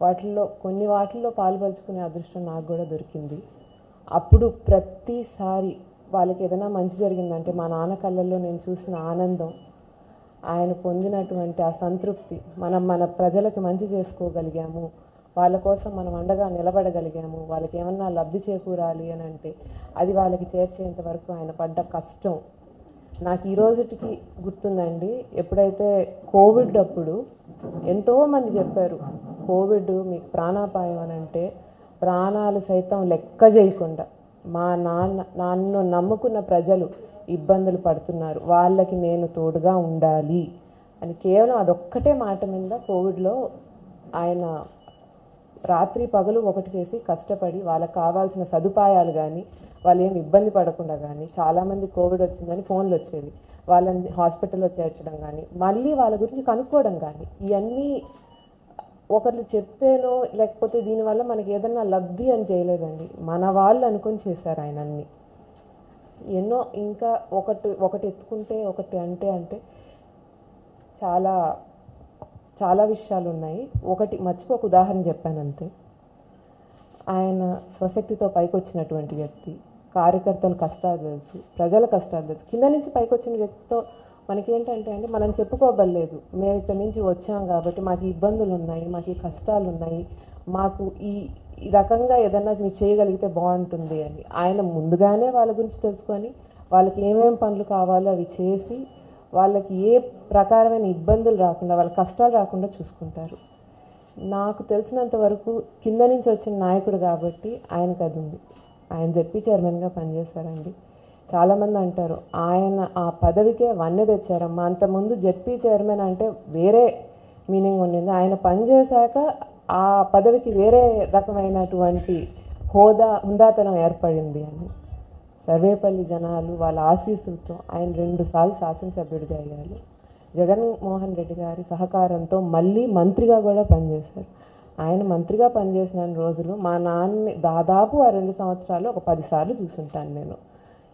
వాటిల్లో కొన్ని వాటిల్లో పాల్పంచుకునే అదృష్టం నాకు కూడా దొరికింది. అప్పుడు ప్రతిసారి వాళ్ళకి ఏదైనా మంచి జరిగిందంటే మా నాన్న కళ్ళల్లో నేను చూసిన ఆనందం ఆయన పొందినటువంటి ఆ సంతృప్తి మనం మన ప్రజలకు మంచి చేసుకోగలిగాము వాళ్ళ కోసం మనం అండగా నిలబడగలిగాము వాళ్ళకి ఏమన్నా లబ్ధి చేకూరాలి అని అంటే అది వాళ్ళకి చేర్చేంత వరకు ఆయన పడ్డ కష్టం. నాకు ఈ రోజుటికి గుర్తుందండి ఎప్పుడైతే కోవిడ్ అప్పుడు ఎంతోమంది చెప్పారు కోవిడ్ మీకు ప్రాణాపాయం అని అంటే ప్రాణాలు సైతం లెక్క చేయకుండా మా నాన్న నన్ను నమ్ముకున్న ప్రజలు ఇబ్బందులు పడుతున్నారు. వాళ్ళకి నేను తోడుగా ఉండాలి అని కేవలం అదొక్కటే మాట మీద కోవిడ్లో ఆయన రాత్రి పగలు ఒకటి చేసి కష్టపడి వాళ్ళకి కావాల్సిన సదుపాయాలు కానీ వాళ్ళు ఏమి ఇబ్బంది పడకుండా కానీ చాలామంది కోవిడ్ వచ్చిందని ఫోన్లు వచ్చేవి. వాళ్ళని హాస్పిటల్లో చేర్చడం కానీ మళ్ళీ వాళ్ళ గురించి కనుక్కోవడం కానీ ఇవన్నీ ఒకరు చెప్తేనో లేకపోతే దీనివల్ల మనకి ఏదన్నా లబ్ధి అని చేయలేదండి. మన వాళ్ళు అనుకొని చేశారు ఆయన అన్ని ఎన్నో ఇంకా ఒకటి ఒకటి ఎత్తుకుంటే ఒకటి అంటే అంటే చాలా చాలా విషయాలు ఉన్నాయి. ఒకటి మర్చిపోక ఉదాహరణ చెప్పాను అంతే. ఆయన స్వశక్తితో పైకి వచ్చినటువంటి వ్యక్తి కార్యకర్తల కష్టాలు తెలుసు ప్రజల కష్టాలు తెలుసు. కింద నుంచి పైకి వచ్చిన వ్యక్తితో మనకేంటంటే అంటే మనం చెప్పుకోబడలేదు. మేము ఇక్కడి నుంచి వచ్చాం కాబట్టి మాకు ఇబ్బందులు ఉన్నాయి మాకు ఈ కష్టాలు ఉన్నాయి మాకు ఈ ఈ రకంగా ఏదన్నా మీరు చేయగలిగితే బాగుంటుంది అని. ఆయన ముందుగానే వాళ్ళ గురించి తెలుసుకొని వాళ్ళకి ఏమేమి పనులు కావాలో అవి చేసి వాళ్ళకి ఏ ప్రకారమైన ఇబ్బందులు రాకుండా వాళ్ళ కష్టాలు రాకుండా చూసుకుంటారు. నాకు తెలిసినంత వరకు కింద నుంచి వచ్చిన నాయకుడు కాబట్టి ఆయనకు అది ఉంది. ఆయన చెప్పి చైర్మన్గా పనిచేశారండి. చాలామంది అంటారు ఆయన ఆ పదవికే వన్నె తెచ్చారమ్మా అంతకుముందు జెడ్పీ చైర్మన్ అంటే వేరే మీనింగ్ ఉండింది. ఆయన పనిచేశాక ఆ పదవికి వేరే రకమైనటువంటి హోదా హుందాతనం ఏర్పడింది అని. సర్వేపల్లి జనాలు వాళ్ళ ఆశీస్సులతో ఆయన రెండుసార్లు శాసనసభ్యుడిగా అయ్యారు. జగన్మోహన్ రెడ్డి గారి సహకారంతో మళ్ళీ మంత్రిగా కూడా పనిచేశారు. ఆయన మంత్రిగా పనిచేసిన రోజులు మా నాన్నని దాదాపు ఆ రెండు సంవత్సరాలు ఒక పదిసార్లు చూసుంటాను నేను.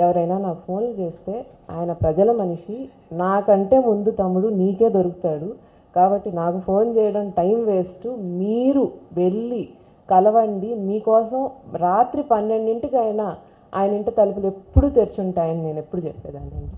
ఎవరైనా నాకు ఫోన్లు చేస్తే ఆయన ప్రజల మనిషి నాకంటే ముందు తమ్ముడు నీకే దొరుకుతాడు. కాబట్టి నాకు ఫోన్ చేయడం టైం వేస్ట్. మీరు వెళ్ళి కలవండి. మీకోసం రాత్రి పన్నెండింటికైనా ఆయన ఇంటి తలుపులు ఎప్పుడు తెరిచుంటాయని నేను ఎప్పుడు చెప్పేదాన్ని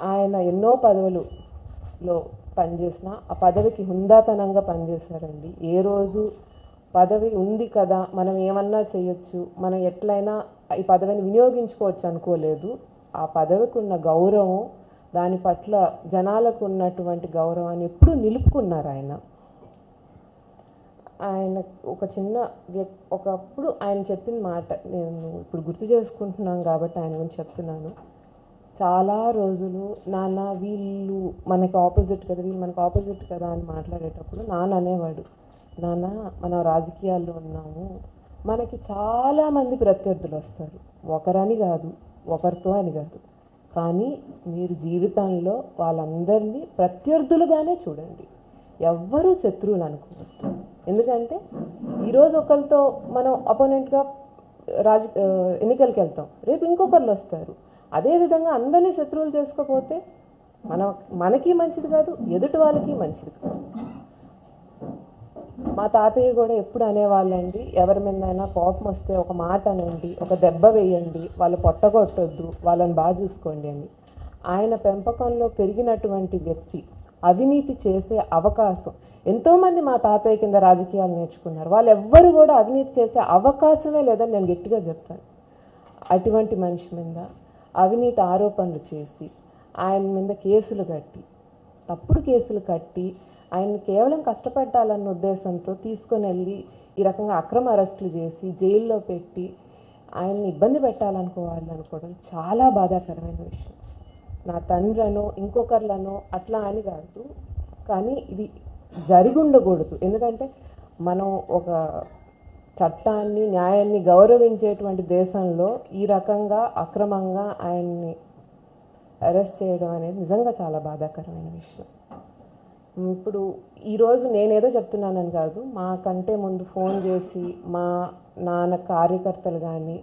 ఆయన ఎన్నో పదవులులో పనిచేసిన ఆ పదవికి హుందాతనంగా పనిచేశారండి. ఏ రోజు పదవి ఉంది కదా మనం ఏమన్నా చేయొచ్చు మనం ఎట్లయినా ఈ పదవిని వినియోగించుకోవచ్చు అనుకోలేదు. ఆ పదవికి ఉన్న గౌరవం దాని పట్ల జనాలకు ఉన్నటువంటి గౌరవాన్ని ఎప్పుడూ నిలుపుకున్నారు ఆయన. ఆయన ఒక చిన్న వ్యక్ ఒకప్పుడు ఆయన చెప్పిన మాట నేను ఇప్పుడు గుర్తు చేసుకుంటున్నాను కాబట్టి ఆయన గురించి చెప్తున్నాను. చాలా రోజులు నాన్న వీళ్ళు మనకు ఆపోజిట్ కదా వీళ్ళు మనకు ఆపోజిట్ కదా అని మాట్లాడేటప్పుడు నాన్న అనేవాడు నాన్న మనం రాజకీయాల్లో ఉన్నాము మనకి చాలామంది ప్రత్యర్థులు వస్తారు. ఒకరని కాదు ఒకరితో అని కాదు. కానీ మీరు జీవితంలో వాళ్ళందరినీ ప్రత్యర్థులుగానే చూడండి. ఎవ్వరూ శత్రువులు అనుకోవద్దు. ఎందుకంటే ఈరోజు ఒకరితో మనం అపోనెంట్గా రాజ ఎన్నికలకి వెళ్తాం. రేపు ఇంకొకళ్ళు వస్తారు. అదేవిధంగా అందరినీ శత్రువులు చేసుకోకపోతే మన మనకి మంచిది కాదు ఎదుటి వాళ్ళకి మంచిది కాదు. మా తాతయ్య కూడా ఎప్పుడు అనేవాళ్ళండి ఎవరి మీదైనా కోపం వస్తే ఒక మాట అనండి ఒక దెబ్బ వేయండి వాళ్ళు పొట్టగొట్టొద్దు వాళ్ళని బాగా చూసుకోండి అని. ఆయన పెంపకంలో పెరిగినటువంటి వ్యక్తి అవినీతి చేసే అవకాశం. ఎంతోమంది మా తాతయ్య కింద రాజకీయాలు నేర్చుకున్నారు. వాళ్ళు ఎవ్వరు కూడా అవినీతి చేసే అవకాశమే లేదని నేను గట్టిగా చెప్తాను. అటువంటి మనిషి మీద అవినీతి ఆరోపణలు చేసి ఆయన మీద కేసులు కట్టి తప్పుడు కేసులు కట్టి ఆయన్ని కేవలం కష్టపెట్టాలన్న ఉద్దేశంతో తీసుకొని వెళ్ళి ఈ రకంగా అక్రమ అరెస్టులు చేసి జైల్లో పెట్టి ఆయన్ని ఇబ్బంది పెట్టాలనుకోవాలి అనుకోవడం చాలా బాధాకరమైన విషయం. నా తండ్రనో ఇంకొకర్లనో అట్లా అని కాదు. కానీ ఇది జరిగి ఉండకూడదు ఎందుకంటే మనం ఒక చట్టాన్ని న్యాయాన్ని గౌరవించేటువంటి దేశంలో ఈ రకంగా అక్రమంగా ఆయన్ని అరెస్ట్ చేయడం అనేది నిజంగా చాలా బాధాకరమైన విషయం. ఇప్పుడు ఈరోజు నేనేదో చెప్తున్నానని కాదు మాకంటే ముందు ఫోన్ చేసి మా నాన్న కార్యకర్తలు కానీ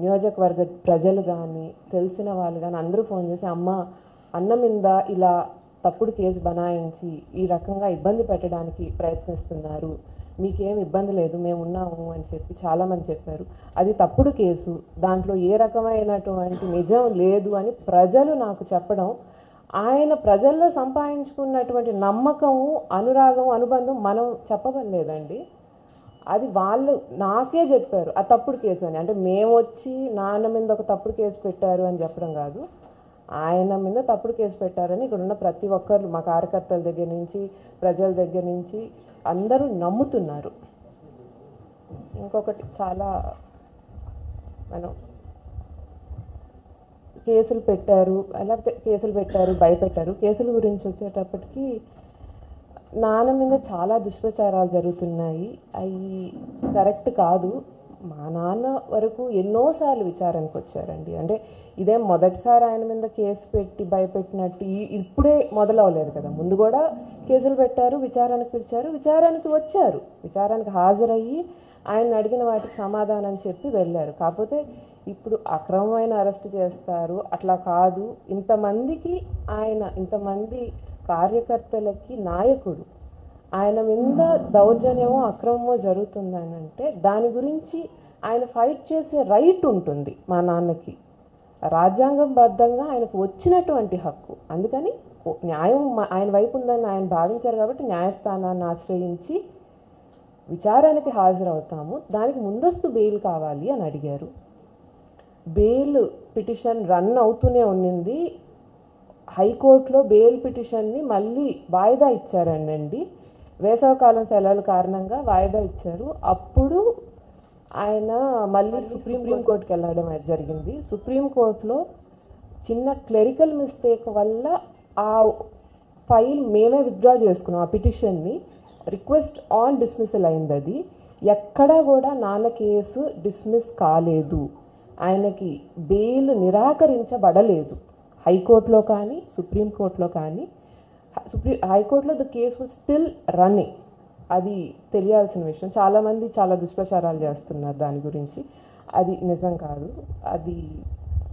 నియోజకవర్గ ప్రజలు కానీ తెలిసిన వాళ్ళు కానీ అందరూ ఫోన్ చేసి అమ్మ అన్న మీద ఇలా తప్పుడు కేసు బనాయించి ఈ రకంగా ఇబ్బంది పెట్టడానికి ప్రయత్నిస్తున్నారు. మీకేం ఇబ్బంది లేదు మేము ఉన్నాము అని చెప్పి చాలామంది చెప్పారు. అది తప్పుడు కేసు. దాంట్లో ఏ రకమైనటువంటి నిజం లేదు అని ప్రజలు నాకు చెప్పడం ఆయన ప్రజల్లో సంపాదించుకున్నటువంటి నమ్మకము అనురాగం అనుబంధం మనం చెప్పవలేదండి అది వాళ్ళు నాకే చెప్పారు. ఆ తప్పుడు కేసు అని. అంటే మేము వచ్చి నాన్న మీద ఒక తప్పుడు కేసు పెట్టారు అని చెప్పడం కాదు. ఆయన మీద తప్పుడు కేసు పెట్టారని ఇక్కడ ఉన్న ప్రతి ఒక్కరు మా కార్యకర్తల దగ్గర నుంచి ప్రజల దగ్గర నుంచి అందరూ నమ్ముతున్నారు. ఇంకొకటి చాలా మనం కేసులు పెట్టారు లేకపోతే కేసులు పెట్టారు భయపెట్టారు. కేసుల గురించి వచ్చేటప్పటికి నాన్న మీద చాలా దుష్ప్రచారాలు జరుగుతున్నాయి. అవి కరెక్ట్ కాదు. మా నాన్న వరకు ఎన్నోసార్లు విచారణకు వచ్చారండి. అంటే ఇదేం మొదటిసారి ఆయన మీద కేసు పెట్టి భయపెట్టినట్టు ఇప్పుడే మొదలవలేదు కదా. ముందు కూడా కేసులు పెట్టారు విచారణకు పిలిచారు విచారానికి వచ్చారు. విచారణకు హాజరయ్యి ఆయన అడిగిన వాటికి సమాధానం చెప్పి వెళ్ళారు. కాకపోతే ఇప్పుడు అక్రమమైన అరెస్ట్ చేస్తారు. అట్లా కాదు. ఇంతమందికి ఆయన ఇంతమంది కార్యకర్తలకి నాయకుడు ఆయన మీద దౌర్జన్యమో అక్రమమో జరుగుతుందని అంటే దాని గురించి ఆయన ఫైట్ చేసే రైట్ ఉంటుంది మా నాన్నకి. రాజ్యాంగబద్ధంగా ఆయనకు వచ్చినటువంటి హక్కు. అందుకని న్యాయం ఆయన వైపు ఉందని ఆయన భావించారు కాబట్టి న్యాయస్థానాన్ని ఆశ్రయించి విచారానికి హాజరవుతాము. దానికి ముందస్తు బెయిల్ కావాలి అని అడిగారు. బెయిల్ పిటిషన్ రన్ అవుతూనే ఉన్నింది. హైకోర్టులో బెయిల్ పిటిషన్ని మళ్ళీ వాయిదా ఇచ్చారండి వేసవకాలం సెలవుల కారణంగా వాయిదా ఇచ్చారు. అప్పుడు ఆయన మళ్ళీ సుప్రీం కోర్టుకి వెళ్ళడం జరిగింది. సుప్రీం కోర్టులో చిన్న క్లెరికల్ మిస్టేక్ వల్ల ఆ ఫైల్ మేమే విత్డ్రా చేసుకున్నాం ఆ పిటిషన్ని. రిక్వెస్ట్ ఆన్ డిస్మిసల్ అయింది అది. ఎక్కడా కూడా నాన్న కేసు డిస్మిస్ కాలేదు. ఆయనకి బెయిల్ నిరాకరించబడలేదు. హైకోర్టులో కానీ సుప్రీంకోర్టులో కానీ. సుప్రీం హైకోర్టులో the case was still running. అది తెలియాల్సిన విషయం. చాలామంది చాలా దుష్ప్రచారాలు చేస్తున్నారు దాని గురించి. అది నిజం కాదు. అది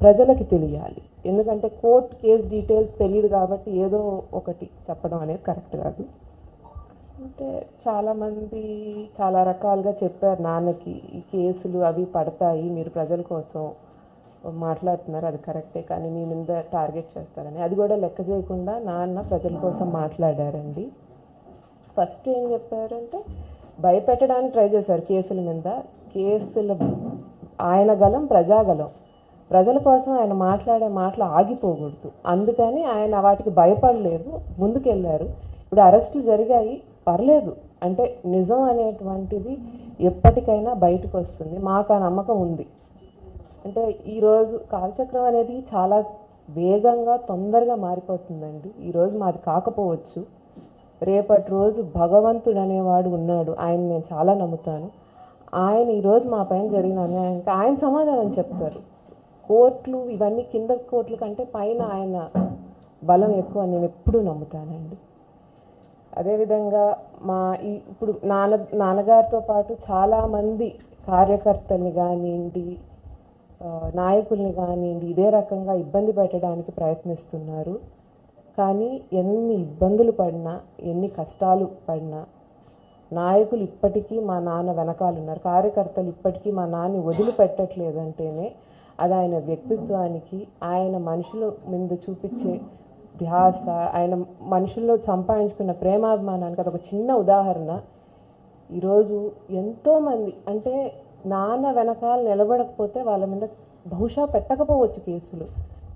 ప్రజలకి తెలియాలి. ఎందుకంటే కోర్ట్ కేస్ డీటెయిల్స్ తెలియదు కాబట్టి ఏదో ఒకటి చెప్పడం అనేది కరెక్ట్ కాదు. అంటే చాలామంది చాలా రకాలుగా చెప్పారు నాన్నకి ఈ కేసులు అవి పడతాయి మీరు ప్రజల కోసం మాట్లాడుతున్నారు అది కరెక్టే కానీ మీ మీద టార్గెట్ చేస్తారని. అది కూడా లెక్క చేయకుండా నాన్న ప్రజల కోసం మాట్లాడారండి. ఫస్ట్ ఏం చెప్పారంటే భయపెట్టడానికి ట్రై చేశారు కేసుల మీద. కేసుల ఆయన గలం ప్రజాగలం ప్రజల కోసం ఆయన మాట్లాడే మాటలు ఆగిపోకూడదు. అందుకని ఆయన వాటికి భయపడలేదు. ముందుకెళ్ళారు ఇప్పుడు అరెస్టులు జరిగాయి. పర్లేదు. అంటే నిజం అనేటువంటిది ఎప్పటికైనా బయటకు వస్తుంది. మాకు ఆ నమ్మకం ఉంది. అంటే ఈరోజు కాలచక్రం అనేది చాలా వేగంగా తొందరగా మారిపోతుందండి. ఈరోజు మాది కాకపోవచ్చు. రేపటి రోజు భగవంతుడు అనేవాడు ఉన్నాడు. ఆయన నేను చాలా నమ్ముతాను. ఆయన ఈరోజు మా పైన జరిగిన అన్యాయానికి ఆయన సమాధానం చెప్తారు. కోర్టులు ఇవన్నీ కింద కోర్టుల కంటే పైన ఆయన బలం ఎక్కువ నేను ఎప్పుడూ నమ్ముతానండి. అదేవిధంగా మా ఈ ఇప్పుడు నాన్న నాన్నగారితో పాటు చాలామంది కార్యకర్తల్ని కానివ్వండి నాయకుల్ని కానివ్వండి ఇదే రకంగా ఇబ్బంది పెట్టడానికి ప్రయత్నిస్తున్నారు. కానీ ఎన్ని ఇబ్బందులు పడినా ఎన్ని కష్టాలు పడినా నాయకులు ఇప్పటికీ మా నాన్న వెనకాల ఉన్నారు. కార్యకర్తలు ఇప్పటికీ మా నాన్ని వదిలిపెట్టట్లేదంటేనే అది ఆయన వ్యక్తిత్వానికి ఆయన మనుషుల మీద చూపించే ధ్యాస ఆయన మనుషుల్లో సంపాదించుకున్న ప్రేమాభిమానానికి అదొక చిన్న ఉదాహరణ. ఈరోజు ఎంతోమంది అంటే నాన్న వెనకాల నిలబడకపోతే వాళ్ళ మీద బహుశా పెట్టకపోవచ్చు కేసులు.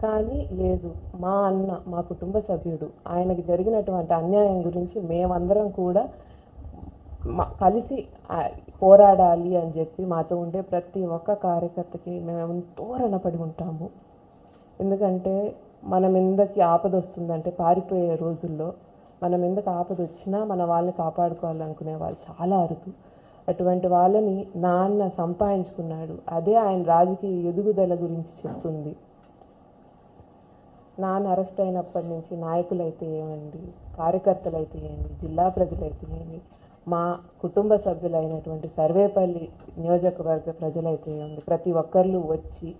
కానీ లేదు మా అన్న మా కుటుంబ సభ్యుడు ఆయనకి జరిగినటువంటి అన్యాయం గురించి మేమందరం కూడా మా- కలిసి పోరాడాలి అని చెప్పి మాతో ఉండే ప్రతి ఒక్క కార్యకర్తకి మేము ఎంతో రుణపడి ఉంటాము. ఎందుకంటే మన మీదకి ఆపద వస్తుందంటే పారిపోయే రోజుల్లో మన మీదకి ఆపద వచ్చినా మన వాళ్ళని కాపాడుకోవాలనుకునే వాళ్ళు చాలా అరుదు. అటువంటి వాళ్ళని నాన్న సంపాదించుకున్నాడు. అదే ఆయన రాజకీయ ఎదుగుదల గురించి చెప్తుంది. నాన్న అరెస్ట్ అయినప్పటి నుంచి నాయకులైతే ఏమండి? కార్యకర్తలైతే ఏంటి? జిల్లా ప్రజలైతే ఏంటి? మా కుటుంబ సభ్యులైనటువంటి సర్వేపల్లి నియోజకవర్గ ప్రజలైతే ఏమండి? ప్రతి ఒక్కళ్ళు వచ్చి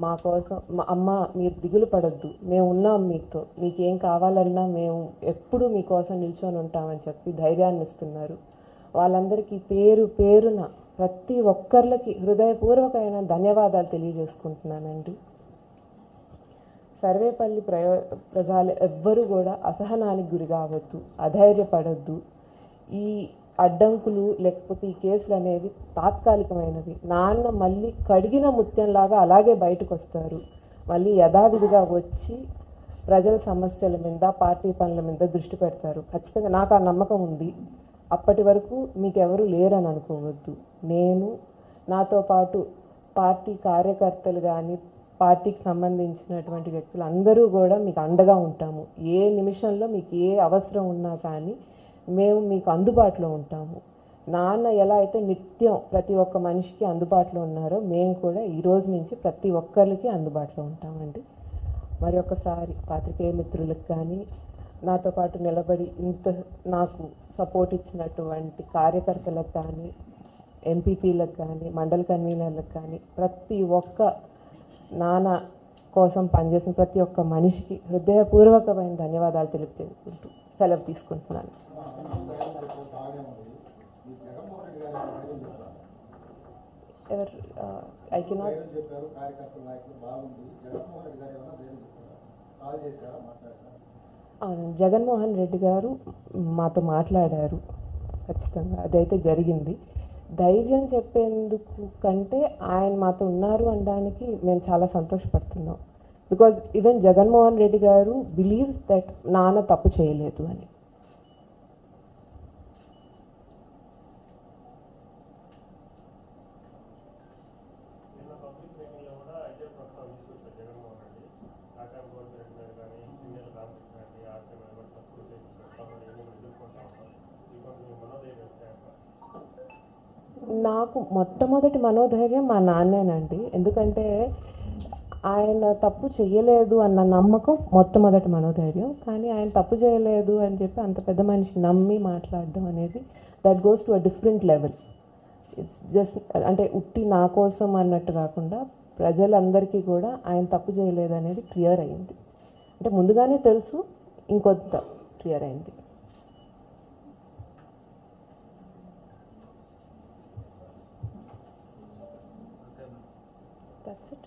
మా కోసం మా అమ్మ మీరు దిగులు పడద్దు. మేము ఉన్నాం మీతో. మీకు ఏం కావాలన్నా మేము ఎప్పుడూ మీకోసం నిల్చొని ఉంటామని చెప్పి ధైర్యాన్ని ఇస్తున్నారు. వాళ్ళందరికీ పేరు పేరున ప్రతి ఒక్కరికి హృదయపూర్వకమైన ధన్యవాదాలు తెలియజేసుకుంటున్నానండి. సర్వేపల్లి ప్రయో ప్రజలు ఎవ్వరూ కూడా అసహనానికి గురి కావద్దు అధైర్యపడద్దు. ఈ అడ్డంకులు లేకపోతే ఈ కేసులు అనేవి తాత్కాలికమైనవి. నాన్న మళ్ళీ కడిగిన ముత్యంలాగా అలాగే బయటకు వస్తారు మళ్ళీ యథావిధిగా వచ్చి ప్రజల సమస్యల మీద పార్టీ పనుల మీద దృష్టి పెడతారు. ఖచ్చితంగా నాకు ఆ నమ్మకం ఉంది. అప్పటి వరకు మీకెవరు లేరని అనుకోవద్దు. నేను నాతో పాటు పార్టీ కార్యకర్తలు కానీ పార్టీకి సంబంధించినటువంటి వ్యక్తులు అందరూ కూడా మీకు అండగా ఉంటాము. ఏ నిమిషంలో మీకు ఏ అవసరం ఉన్నా కానీ మేము మీకు అందుబాటులో ఉంటాము. నాన్న ఎలా అయితే నిత్యం ప్రతి ఒక్క మనిషికి అందుబాటులో ఉన్నారో మేము కూడా ఈ రోజు నుంచి ప్రతి ఒక్కరికి అందుబాటులో ఉంటామండి. మరి ఒకసారి పాత్రికేయ మిత్రులకు కానీ నాతో పాటు నిలబడి ఇంత నాకు సపోర్ట్ ఇచ్చినటువంటి కార్యకర్తలకు కానీ ఎంపీపీలకు కానీ మండల కన్వీనర్లకు కానీ ప్రతి ఒక్క నాన్న కోసం పనిచేసిన ప్రతి ఒక్క మనిషికి హృదయపూర్వకమైన ధన్యవాదాలు తెలియజేసుకుంటూ సెలవు తీసుకుంటున్నాను. ఎవరు ఐ కెనాట్ ధైర్యం చెప్పారు కార్యకర్తల నాయకులు బాగుంది జగన్మోహన్ రెడ్డి గారు ఏమైనా ధైర్యం చెప్పారు కాల్ చేశారా మాట్లాడారా జగన్మోహన్ రెడ్డి గారు మాతో మాట్లాడారు ఖచ్చితంగా. అదైతే జరిగింది. ధైర్యం చెప్పేందుకు కంటే ఆయన మాతో ఉన్నారు అనడానికి మేము చాలా సంతోషపడుతున్నాం. Because even Jaganmohan Reddy garu believes that నాన్న తప్పు చేయలేదు అని నిన్న పబ్లిక్ మీటింగ్లో కూడా ఇదే ప్రస్తావన తీసుకొచ్చారు జగన్మోహన్ రెడ్డి ఆకాం గోల్డ్ రెడ్డి గారు కానీ పిన్నెల రామకృష్ణ రెడ్డి ఆర్కే మెంబర్ తక్కువ చేయించారు కాబట్టి ఏమీ ఎదుర్కొంటా ఉంటాం ఇంకొక మీ మనోధైర్యం వస్తాయి నాకు మొట్టమొదటి మనోధైర్యం మా నాన్నేనండి. ఎందుకంటే ఆయన తప్పు చేయలేదు అన్న నమ్మకం మొట్టమొదటి మనోధైర్యం. కానీ ఆయన తప్పు చేయలేదు అని చెప్పి అంత పెద్ద మనిషి నమ్మి మాట్లాడడం అనేది that goes to a different level it's just అంటే ఉట్టి నా కోసం అన్నట్టు కాకుండా ప్రజలందరికీ కూడా ఆయన తప్పు చేయలేదు అనేది క్లియర్ అయింది. అంటే ముందుగానే తెలుసు ఇంకొంత క్లియర్ అయింది that's it